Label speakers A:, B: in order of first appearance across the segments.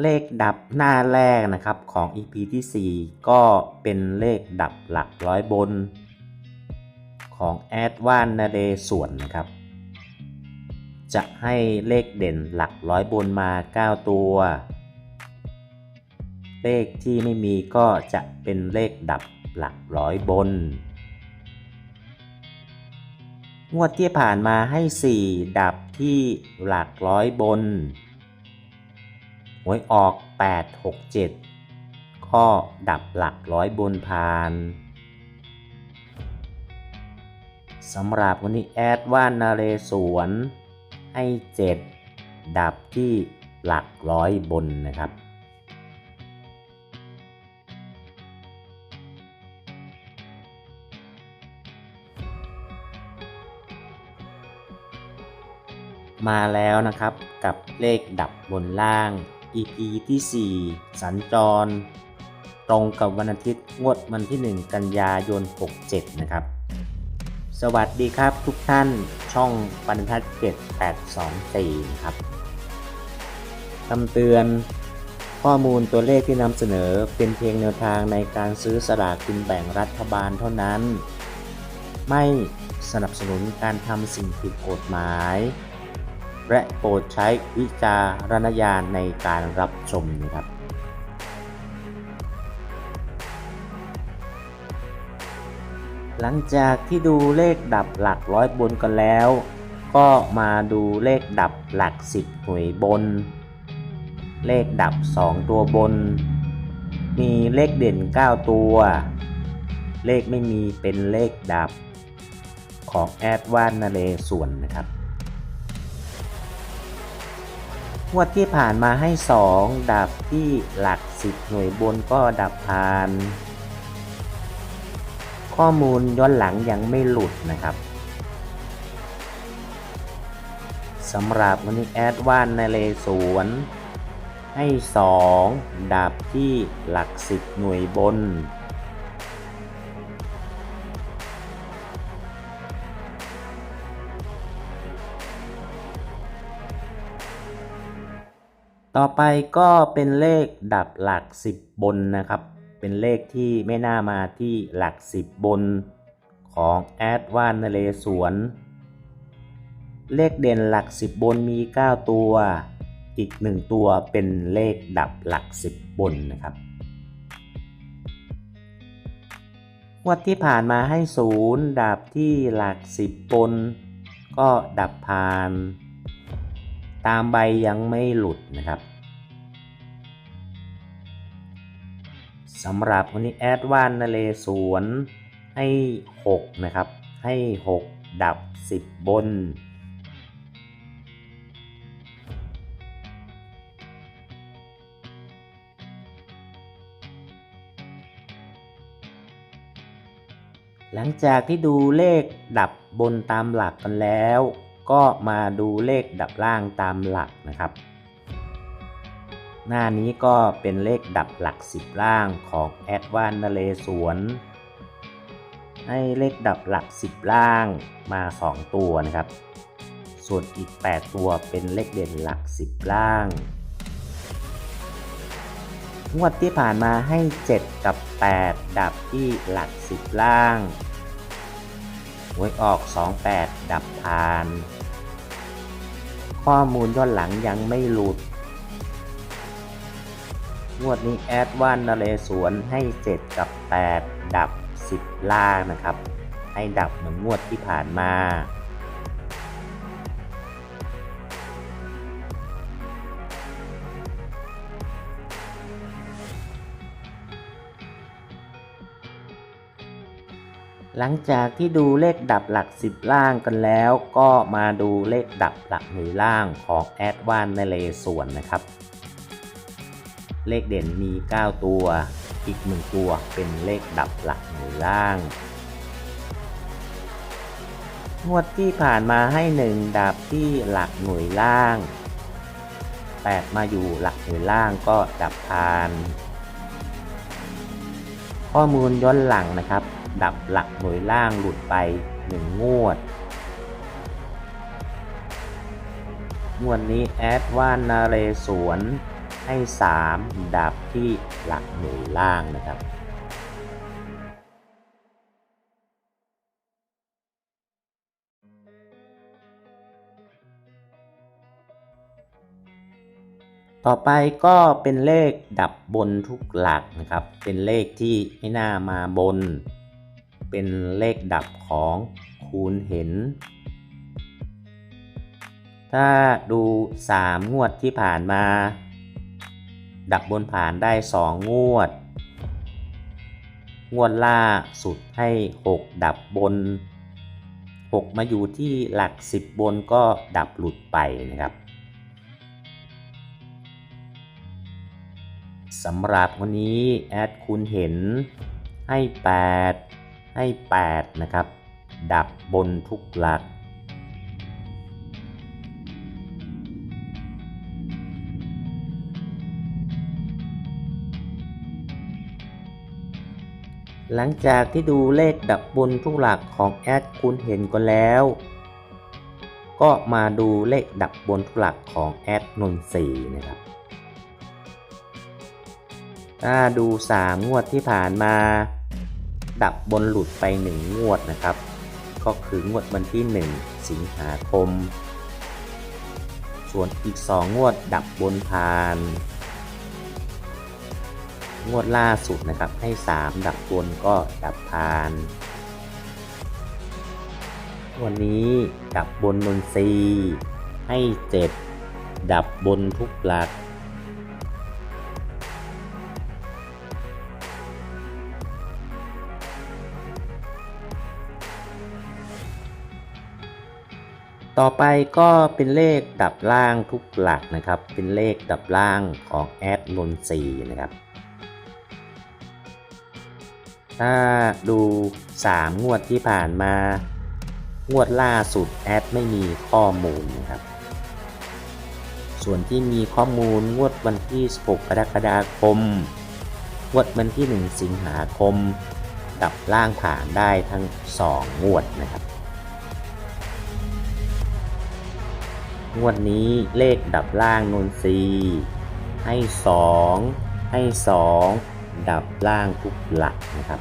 A: เลขดับหน้าแรกนะครับของ EP ที่ 4 ก็เป็นเลขดับหลักร้อยบน ของแอดวานนาเดส่วนนะครับ จะให้เลขเด่นหลักร้อยบนมา 9 ตัว เลขที่ไม่มีก็จะเป็นเลขดับหลักร้อยบน งวดที่ผ่านมาให้ 4 ดับที่หลักร้อยบน หวยออก 8 6 7 ข้อดับหลักร้อยบนพานสำหรับวันนี้แอดว่านนาเรศวรให้ 7 ดับที่หลักร้อยบนนะครับมาแล้วนะครับกับเลขดับบนล่าง EP ที่ 4 สัญจร ตรงกับวันอาทิตย์งวดวันที่ 1 กันยายน 67 นะครับ สวัสดีครับทุกท่านช่องปันทัศน์7824ครับคำเตือนข้อมูลตัวเลขที่นำเสนอเป็นเพียงแนวทางในการซื้อสลากกินแบ่งรัฐบาลเท่านั้น ไม่สนับสนุนการทำสิ่งผิดกฎหมาย และโปรดใช้วิจารณญาณในการรับชมนะครับหลังจากที่ดูเลขดับหลักร้อยบนกันแล้ว ก็มาดูเลขดับหลักสิบหน่วยบน เลขดับ 2 ตัวบน มีเลขเด่น 9 ตัว เลขไม่มีเป็นเลขดับของแอดวานนาเลส่วนนะครับ งวดที่ผ่านมาให้ 2 ดับที่หลัก 10 หน่วยบนก็ดับผ่าน ข้อมูลย้อนหลังยังไม่หลุดนะครับสำหรับวันนี้แอดว่านในเลสวนให้ 2 ดับที่หลัก 10 หน่วยบน ต่อไปก็เป็นเลขดับหลัก 10 บนนะครับ เป็นเลขที่ไม่น่ามาที่หลัก 10 บนของแอดวานนเลสวน เลขเด่นหลัก 10 บนมี 9 ตัว อีก 1 ตัวเป็นเลขดับหลัก 10 บนนะครับงวดที่ผ่านมาให้ 0 ดับที่หลัก 10 บน ก็ดับผ่าน ตามใบยังไม่หลุดนะครับสำหรับวันนี้แอดวานนเลสวนให้ 6 นะครับ ให้ 6 ดับ 10 บน หลังจากที่ดูเลขดับบนตามหลักกันแล้ว ก็มาดูเลขดับล่างตามหลักนะครับ หน้านี้ก็เป็นเลขดับหลัก 10 ล่างของแอดวานนเลสวนให้เลขดับหลัก 10 ล่างมา 2 ตัวนะครับ ส่วนอีก 8 ตัวเป็นเลขเด่นหลัก 10 ล่าง งวดที่ผ่านมาให้ 7 กับ 8 ดับที่หลัก 10 ล่าง หวยออก 28 ดับทาน ข้อมูลย้อนหลังยังไม่หลุด งวดนี้แอดวานนเลสวนให้ 7 กับ 8 ดับ 10 ล่างนะครับ ให้ดับเหมือนงวดที่ผ่านมา หลังจากที่ดูเลขดับหลัก 10 ล่างกันแล้ว ก็มาดูเลขดับหลักหน่วยล่างของแอดวานในเลส่วนนะครับ เลขเด่นมี 9 ตัว อีก 1 ตัวเป็นเลขดับหลักหน่วยล่าง งวดที่ผ่านมาให้ 1 ดับที่หลักหน่วยล่าง 8 มาอยู่หลักหน่วยล่างก็ดับพาน ข้อมูลย้อนหลังนะครับ ดับหลักหน่วยล่างหลุดไป 1 งวด งวดนี้แอดว่านาเรสวนให้ 3 ดับที่หลักหน่วยล่างนะครับต่อไปก็เป็นเลขดับบนทุกหลักนะครับ เป็นเลขที่ไม่น่ามาบน เป็นเลขดับของคูณเห็น ถ้าดู 3 งวดที่ผ่านมา ดับบนผ่านได้ 2 งวด งวดล่าสุดให้ 6 ดับบน 6 มาอยู่ที่หลัก 10 บนก็ดับหลุดไปนะครับสำหรับวันนี้ แอดคุณเห็นให้ 8 ให้ 8 นะครับ ดับบนทุกหลัก หลังจากที่ดูเลขดับบนทุกหลักของแอดคุณเห็นก็แล้ว ก็มาดูเลขดับบนทุกหลักของแอดนนทรีนะครับถ้าดู 3 งวดที่ผ่านมา ดับบนหลุดไป 1 งวดนะครับ ก็คืองวดวันที่ 1 สิงหาคม ส่วนอีก 2 งวดดับบนผ่าน งวดล่าสุดนะครับให้ 3 ดับบนก็ดับผ่าน วันนี้ดับบนนนทรีให้ 7 ดับบนทุกหลัก ต่อไปก็เป็นเลขดับล่างทุกหลักนะครับ เป็นเลขดับล่างของแอดนนทรีนะครับ ถ้าดู 3 งวดที่ผ่านมา งวดล่าสุดแอดไม่มีข้อมูลนะครับ ส่วนที่มีข้อมูลงวดวันที่ 16 กรกฎาคม งวดวันที่ 1 สิงหาคม ดับล่างผ่านได้ทั้ง 2 งวดนะครับ งวดนี้เลขดับล่างนนทรีให้ 2 ให้ 2 ดับล่างทุกหลักนะครับ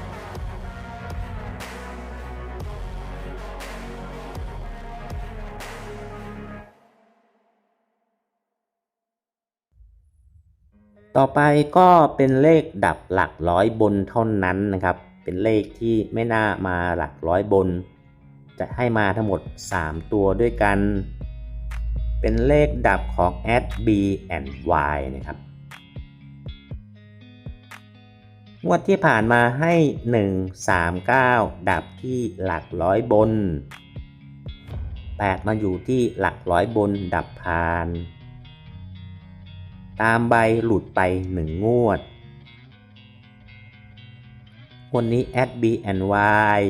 A: ต่อไปก็เป็นเลขดับหลักร้อยบนเท่านั้นนะครับ เป็นเลขที่ไม่น่ามาหลักร้อยบน จะให้มาทั้งหมด 3 ตัวด้วยกัน เป็นเลขดับของ at b and y นะครับ งวดที่ผ่านมาให้ 1 3 9 ดับที่หลักร้อยบน 8 มาอยู่ที่หลักร้อยบนดับผ่าน ตามใบหลุดไป 1 งวด วันนี้ at b and y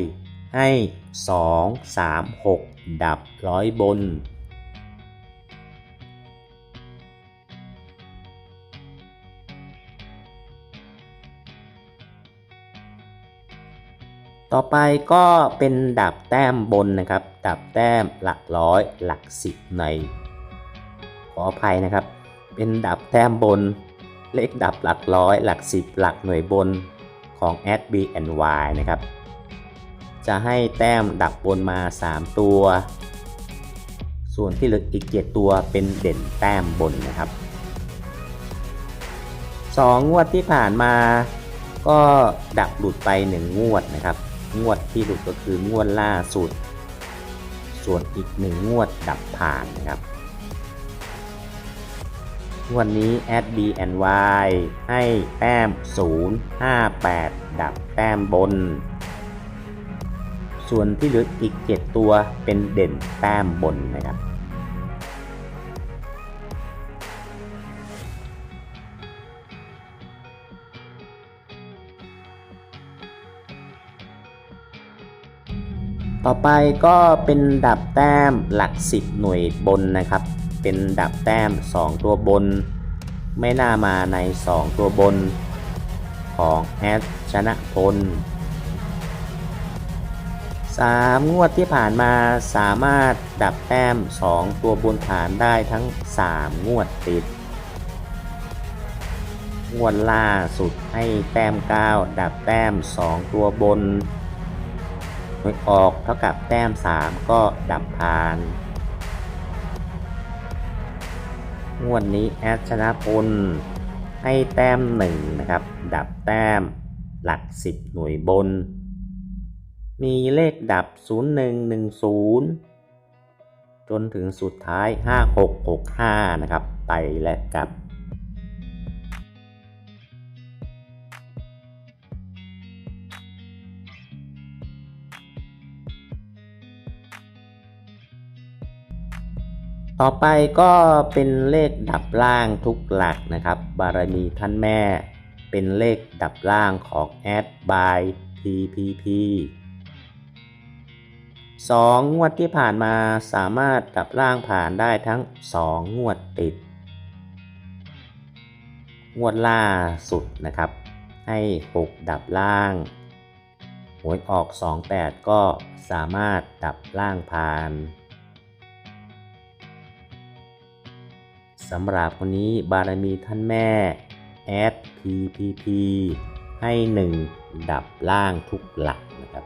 A: ให้ 2 3 6 ดับร้อยบน ต่อไปก็เป็นดับแต้มบนนะครับดับแต้มหลักร้อยหลักสิบใน ขออภัยนะครับ เป็นดับแต้มบน เลขดับหลักร้อยหลักสิบหลักหน่วยบนของ adbny นะครับ จะให้แต้มดับบนมา 3 ตัว ส่วนที่เหลืออีก 7 ตัวเป็นเด่นแต้มบนนะครับ 2 งวดที่ผ่านมาก็ดับหลุดไป 1 งวดนะครับ งวดที่หลุดก็คืองวดล่าสุด ส่วนอีกหนึ่งงวดดับผ่านนะครับ วันนี้แอด b and y ให้แต้ม 0 5 8 ดับแต้มบน ส่วนที่เหลืออีก 7 ตัวเป็นเด่นแต้มบนนะครับ ต่อไปก็เป็นดับแต้มหลัก 10 หน่วยบนนะครับ เป็นดับแต้ม 2 ตัวบน ไม่น่ามาใน 2 ตัวบน ของแอดชนะพล3งวดที่ผ่านมาสามารถดับแต้ม 2 ตัวบนผ่านได้ทั้ง 3 งวดติด งวดล่าสุดให้แต้ม 9 ดับแต้ม 2 ตัวบน หวยออกเท่ากับแต้ม 3 ก็ดับผ่าน งวดนี้แอดชนะพลให้แต้ม 1 นะครับ ดับแต้มหลัก 10 หน่วยบน มีเลขดับ 0110 จนถึงสุดท้าย 5665 นะครับ ไปและกลับ ต่อไปก็เป็นเลขดับล่างทุกหลักนะครับ บารมีท่านแม่ เป็นเลขดับล่างของแอดบาย PPP สองวดที่ผ่านมาสามารถดับล่างผ่านได้ทั้งสองงวดติด งวดล่าสุดนะครับ ให้ 6 ดับล่างหวยออก 28 ก็สามารถดับล่างผ่าน สำหรับวันนี้บารมีท่านแม่แอด PPP ให้ 1 ดับล่างทุกหลักนะครับ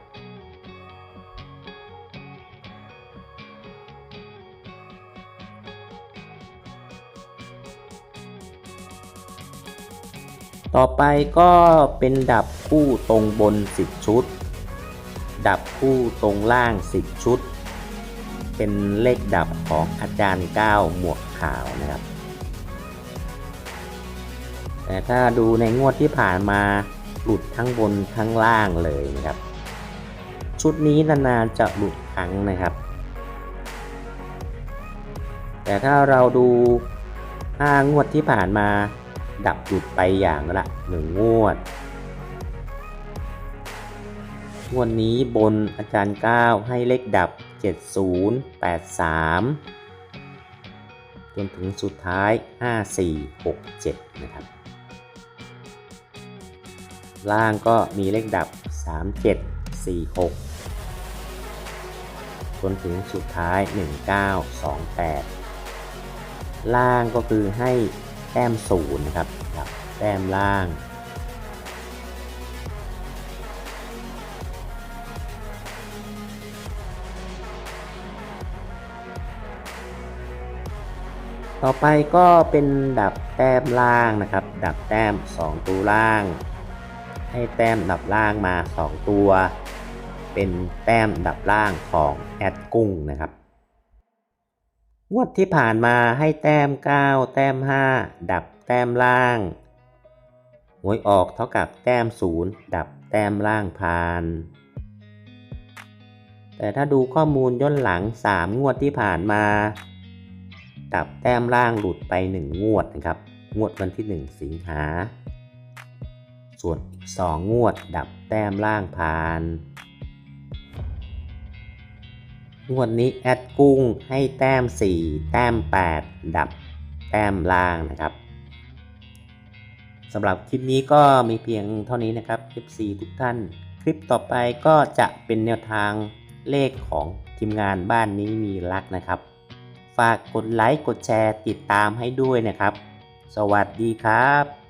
A: ต่อไปก็เป็นดับคู่ตรงบน 10 ชุด ดับคู่ตรงล่าง 10 ชุด เป็นเลขดับของอาจารย์ก้าหมวกขาวนะครับ แต่ถ้าดูในงวดที่ผ่านมาหลุดทั้งบนทั้งล่างเลยนะครับ ชุดนี้นานๆจะหลุดครั้งนะครับ แต่ถ้าเราดู5งวดที่ผ่านมา ดับหลุดไปอย่างละหนึ่งงวดงวดนี้บนอาจารย์ก้าให้เลขดับ 7083 จนถึงสุดท้าย 5467 นะครับ ล่างก็มีเลขดับ 3746 จนถึงสุดท้าย 1928 ล่างก็คือให้แต้มศูนย์นะครับดับแต้มล่าง ต่อไปก็เป็นดับแต้มล่างนะครับ ดับแต้ม 2 ตัวล่าง ให้แต้มดับล่างมา 2 ตัว เป็นแต้มดับล่างของแอดกุ้งนะครับงวดที่ผ่านมาให้แต้ม 9 แต้ม 5 ดับแต้มล่างหวยออกเท่ากับแต้ม 0 ดับแต้มล่างผ่าน แต่ถ้าดูข้อมูลย้อนหลัง 3 งวดที่ผ่านมา ดับแต้มล่างหลุดไป 1 งวดนะครับ งวดวันที่ 1 สิงหา ส่วนอีก 2 งวดดับแต้มล่างผ่าน งวดนี้แอดกุ้งให้แต้ม 4 แต้ม 8 ดับแต้มล่างนะครับสำหรับคลิปนี้ก็มีเพียงเท่านี้นะครับ FC ทุกท่าน คลิปต่อไปก็จะเป็นแนวทางเลขของทีมงานบ้านนี้มีรักนะครับ ฝากกดไลค์กดแชร์ติดตามให้ด้วยนะครับ สวัสดีครับ